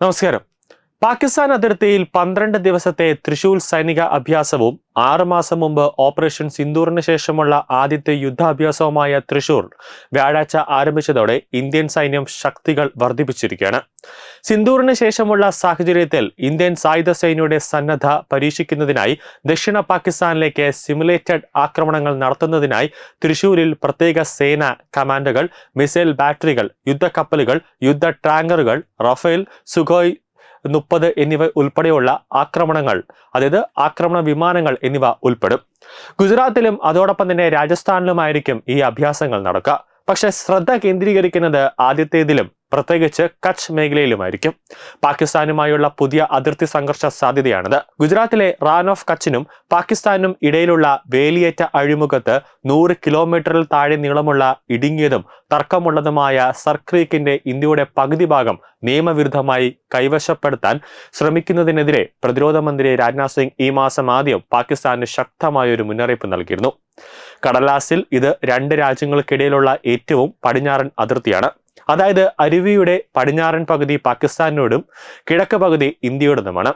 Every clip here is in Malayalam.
Não, sério, പാകിസ്ഥാൻ അതിർത്തിയിൽ പന്ത്രണ്ട് ദിവസത്തെ തൃശൂൽ സൈനിക അഭ്യാസവും ആറുമാസം മുമ്പ് ഓപ്പറേഷൻ സിന്ദൂറിന് ശേഷമുള്ള ആദ്യത്തെ യുദ്ധാഭ്യാസവുമായ തൃശൂർ വ്യാഴാഴ്ച ആരംഭിച്ചതോടെ ഇന്ത്യൻ സൈന്യം ശക്തികൾ വർദ്ധിപ്പിച്ചിരിക്കുകയാണ്. സിന്ദൂറിന് ശേഷമുള്ള സാഹചര്യത്തിൽ ഇന്ത്യൻ സായുധ സേനയുടെ സന്നദ്ധ പരീക്ഷിക്കുന്നതിനായി ദക്ഷിണ പാകിസ്ഥാനിലേക്ക് സിമുലേറ്റഡ് ആക്രമണങ്ങൾ നടത്തുന്നതിനായി തൃശൂരിൽ പ്രത്യേക സേന കമാൻഡുകൾ മിസൈൽ ബാറ്ററികൾ യുദ്ധക്കപ്പലുകൾ യുദ്ധ ടാങ്കറുകൾ റഫേൽ സുഖോയ് മുപ്പത് എന്നിവ ഉൾപ്പെടെയുള്ള ആക്രമണങ്ങൾ അതായത് ആക്രമണ വിമാനങ്ങൾ എന്നിവ ഉൾപ്പെടും. ഗുജറാത്തിലും അതോടൊപ്പം തന്നെ രാജസ്ഥാനിലുമായിരിക്കും ഈ അഭ്യാസങ്ങൾ നടക്കുക. പക്ഷെ ശ്രദ്ധ കേന്ദ്രീകരിക്കുന്നത് ആദ്യത്തേതിലും പ്രത്യേകിച്ച് കച്ച് മേഖലയിലുമായിരിക്കും. പാകിസ്ഥാനുമായുള്ള പുതിയ അതിർത്തി സംഘർഷ സാധ്യതയാണിത്. ഗുജറാത്തിലെ റാൻ ഓഫ് കച്ചിനും പാകിസ്ഥാനും ഇടയിലുള്ള വേലിയേറ്റ അഴിമുഖത്ത് നൂറ് കിലോമീറ്ററിൽ താഴെ നീളമുള്ള ഇടുങ്ങിയതും തർക്കമുള്ളതുമായ സർക്രീക്കിന്റെ ഇന്ത്യയുടെ പകുതി ഭാഗം നിയമവിരുദ്ധമായി കൈവശപ്പെടുത്താൻ ശ്രമിക്കുന്നതിനെതിരെ പ്രതിരോധ മന്ത്രി രാജ്നാഥ് സിംഗ് ഈ മാസം ആദ്യം പാകിസ്ഥാന് ശക്തമായ ഒരു മുന്നറിയിപ്പ് നൽകിയിരുന്നു. കടലാസിൽ ഇത് രണ്ട് രാജ്യങ്ങൾക്കിടയിലുള്ള ഏറ്റവും പടിഞ്ഞാറൻ അതിർത്തിയാണ്. അതായത് അരുവിയുടെ പടിഞ്ഞാറൻ പകുതി പാകിസ്ഥാനോടും കിഴക്ക് പകുതി ഇന്ത്യയോടുമാണ്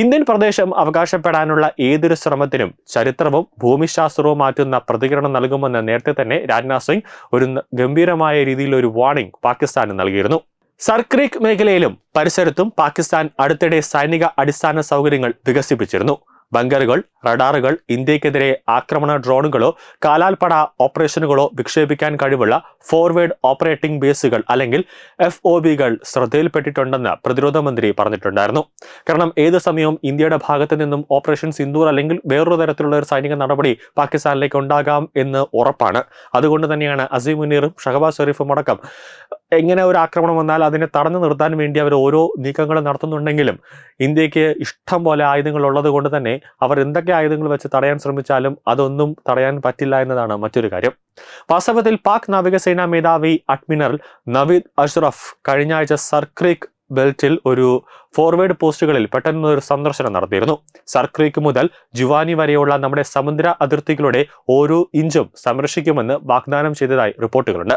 ഇന്ത്യൻ പ്രദേശം അവകാശപ്പെടാനുള്ള ഏതൊരു ശ്രമത്തിനും ചരിത്രവും ഭൂമിശാസ്ത്രവും മാറ്റുന്ന പ്രതികരണം നൽകുമെന്ന് നേരത്തെ തന്നെ രാജ്നാഥ് സിംഗ് ഒരു ഗംഭീരമായ രീതിയിൽ ഒരു വാർണിംഗ് പാകിസ്ഥാന് നൽകിയിരുന്നു. സർക്രീക് മേഖലയിലും പരിസരത്തും പാകിസ്ഥാൻ അടുത്തിടെ സൈനിക അടിസ്ഥാന സൗകര്യങ്ങൾ വികസിപ്പിച്ചിരുന്നു. ബങ്കറുകൾ റഡാറുകൾ ഇന്ത്യക്കെതിരെ ആക്രമണ ഡ്രോണുകളോ കാലാൽപ്പട ഓപ്പറേഷനുകളോ വിക്ഷേപിക്കാൻ കഴിവുള്ള ഫോർവേഡ് ഓപ്പറേറ്റിംഗ് ബേസുകൾ അല്ലെങ്കിൽ എഫ് ഒ ബികൾ ശ്രദ്ധയിൽപ്പെട്ടിട്ടുണ്ടെന്ന് പ്രതിരോധ മന്ത്രി പറഞ്ഞിട്ടുണ്ടായിരുന്നു. കാരണം ഏത് സമയവും ഇന്ത്യയുടെ ഭാഗത്ത് നിന്നും ഓപ്പറേഷൻ സിന്ദൂർ അല്ലെങ്കിൽ വേറൊരു തരത്തിലുള്ള ഒരു സൈനിക നടപടി പാകിസ്ഥാനിലേക്ക് ഉണ്ടാകാം എന്ന് ഉറപ്പാണ്. അതുകൊണ്ട് തന്നെയാണ് അസീം മുനീറും ഷഹബാസ് ഷെരീഫും അടക്കം എങ്ങനെ ഒരു ആക്രമണം വന്നാൽ അതിനെ തടഞ്ഞു നിർത്താൻ വേണ്ടി അവർ ഓരോ നീക്കങ്ങളും നടത്തുന്നുണ്ടെങ്കിലും ഇന്ത്യയ്ക്ക് ഇഷ്ടം പോലെ ആയുധങ്ങൾ ഉള്ളത് കൊണ്ട് തന്നെ അവർ എന്തൊക്കെ ആയുധങ്ങൾ വെച്ച് തടയാൻ ശ്രമിച്ചാലും അതൊന്നും തടയാൻ പറ്റില്ല എന്നതാണ് മറ്റൊരു കാര്യം. വാസ്തവത്തിൽ പാക് നാവികസേനാ മേധാവി അഡ്മിറൽ നവീദ് അഷ്റഫ് കഴിഞ്ഞ ആഴ്ച സർക്രീക് ബെൽറ്റിൽ ഒരു ഫോർവേഡ് പോസ്റ്റുകളിൽ പെട്ടെന്ന് ഒരു സന്ദർശനം നടത്തിയിരുന്നു. സർക്രീക്ക് മുതൽ ജുവാനി വരെയുള്ള നമ്മുടെ സമുദ്ര അതിർത്തികളുടെ ഓരോ ഇഞ്ചും സംരക്ഷിക്കുമെന്ന് വാഗ്ദാനം ചെയ്തതായി റിപ്പോർട്ടുകളുണ്ട്.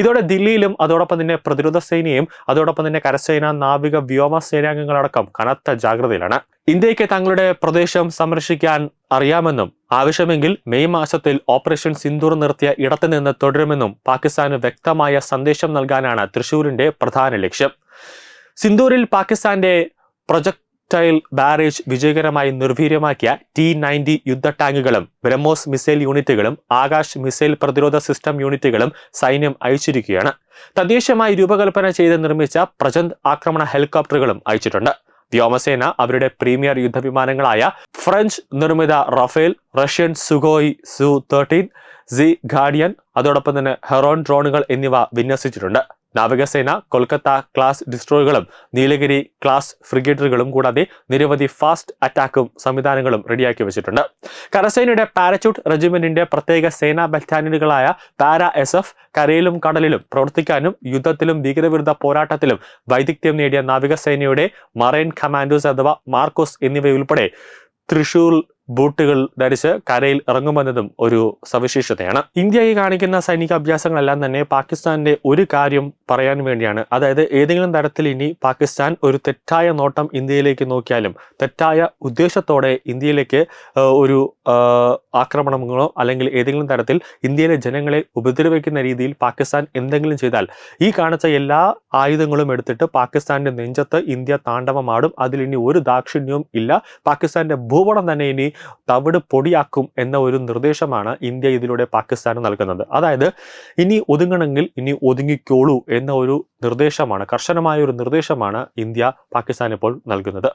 ഇതോടെ ദില്ലിയിലും അതോടൊപ്പം തന്നെ പ്രതിരോധ സേനയും അതോടൊപ്പം തന്നെ കരസേന നാവിക വ്യോമ സേനാംഗങ്ങളടക്കം കനത്ത ജാഗ്രതയിലാണ്. ഇന്ത്യയ്ക്ക് തങ്ങളുടെ പ്രദേശം സംരക്ഷിക്കാൻ അറിയാമെന്നും ആവശ്യമെങ്കിൽ മെയ് മാസത്തിൽ ഓപ്പറേഷൻ സിന്ദൂർ നിർത്തിയ ഇടത്തു നിന്ന് തുടരുമെന്നും പാകിസ്ഥാന് വ്യക്തമായ സന്ദേശം നൽകാനാണ് തൃശൂരിന്റെ പ്രധാന ലക്ഷ്യം. സിന്ദൂരിൽ പാകിസ്ഥാന്റെ പ്രൊജക്ടൈൽ ബാരേജ് വിജയകരമായി നിർവീര്യമാക്കിയ ടി നയന്റി യുദ്ധ ടാങ്കുകളും ബ്രഹ്മോസ് മിസൈൽ യൂണിറ്റുകളും ആകാശ് മിസൈൽ പ്രതിരോധ സിസ്റ്റം യൂണിറ്റുകളും സൈന്യം അയച്ചിരിക്കുകയാണ്. തദ്ദേശമായി രൂപകൽപ്പന ചെയ്ത് നിർമ്മിച്ച പ്രചന്ത് ആക്രമണ ഹെലികോപ്റ്ററുകളും അയച്ചിട്ടുണ്ട്. വ്യോമസേന അവരുടെ പ്രീമിയർ യുദ്ധവിമാനങ്ങളായ ഫ്രഞ്ച് നിർമ്മിത Rafale Russian Sukhoi Su thirteen sea guardian അതോടൊപ്പം തന്നെ ഹെറോൺ ഡ്രോണുകൾ എന്നിവ വിന്യസിച്ചിട്ടുണ്ട്. നാവികസേന കൊൽക്കത്ത ക്ലാസ് ഡിസ്ട്രോയറുകളും നീലഗിരി ക്ലാസ് ഫ്രിഗേറ്ററുകളും കൂടാതെ നിരവധി ഫാസ്റ്റ് അറ്റാക്കും സംവിധാനങ്ങളും റെഡിയാക്കി വെച്ചിട്ടുണ്ട്. കരസേനയുടെ പാരച്യൂട്ട് റെജിമെന്റിന്റെ പ്രത്യേക സേനാ ബറ്റാലിയനുകളായ പാര എസ് എഫ് കരയിലും കടലിലും പ്രവർത്തിക്കാനും യുദ്ധത്തിലും ഭീകരവിരുദ്ധ പോരാട്ടത്തിലും വൈദഗ്ധ്യം നേടിയ നാവികസേനയുടെ മറൈൻ കമാൻഡോസ് അഥവാ മാർക്കോസ് എന്നിവയുൾപ്പെടെ തൃശൂർ ബൂട്ടുകൾ ധരിച്ച് കരയിൽ ഇറങ്ങുമെന്നതും ഒരു സവിശേഷതയാണ്. ഇന്ത്യ ഈ കാണിക്കുന്ന സൈനിക അഭ്യാസങ്ങളെല്ലാം തന്നെ പാകിസ്ഥാന്റെ ഒരു കാര്യം പറയാൻ വേണ്ടിയാണ്. അതായത് ഏതെങ്കിലും തരത്തിൽ ഇനി പാകിസ്ഥാൻ ഒരു തെറ്റായ നോട്ടം ഇന്ത്യയിലേക്ക് നോക്കിയാലും തെറ്റായ ഉദ്ദേശത്തോടെ ഇന്ത്യയിലേക്ക് ഒരു ആക്രമണങ്ങളോ അല്ലെങ്കിൽ ഏതെങ്കിലും തരത്തിൽ ഇന്ത്യയിലെ ജനങ്ങളെ ഉപദ്രവിക്കുന്ന രീതിയിൽ പാകിസ്ഥാൻ എന്തെങ്കിലും ചെയ്താൽ ഈ കാണിച്ച എല്ലാ ആയുധങ്ങളും എടുത്തിട്ട് പാകിസ്ഥാന്റെ നെഞ്ചത്ത് ഇന്ത്യ താണ്ഡവമാടും. അതിൽ ഇനി ഒരു ദാക്ഷിണ്യവും ഇല്ല. പാകിസ്ഥാന്റെ ഭൂപടം തന്നെ ഇനി തവിട് പൊടിയാക്കും എന്ന ഒരു നിർദ്ദേശമാണ് ഇന്ത്യ ഇതിലൂടെ പാകിസ്ഥാന് നൽകുന്നത്. അതായത് ഇനി ഒതുങ്ങണമെങ്കിൽ ഇനി ഒതുങ്ങിക്കോളൂ എന്ന ഒരു നിർദ്ദേശമാണ് കർശനമായ ഒരു നിർദ്ദേശമാണ് ഇന്ത്യ പാകിസ്ഥാൻ ഇപ്പോൾ നൽകുന്നത്.